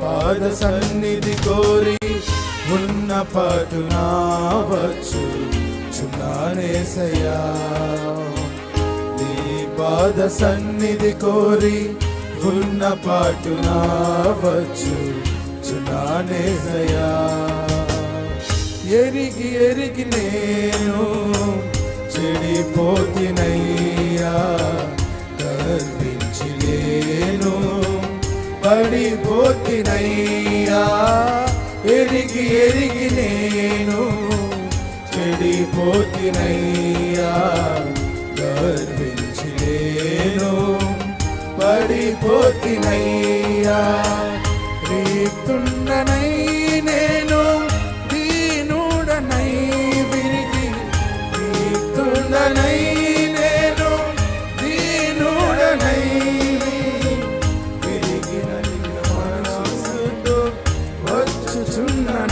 పాద సన్నిధి కోరి ఉన్న పాటు నావచ్చు చున్నానేసయ్యా నీ పాద సన్నిధి కోరి ఉన్న పాటు నావచ్చు చున్నానేసయ్యా ఎరిగి ఎరిగి నేను చెడిపోతినై పడి పోతినయ్యా ఎరిగి ఎరిగి నేను చెడిపోతినయ్యా గర్వించలేను పడిపోతినయ్యా రీతున్న to tonight.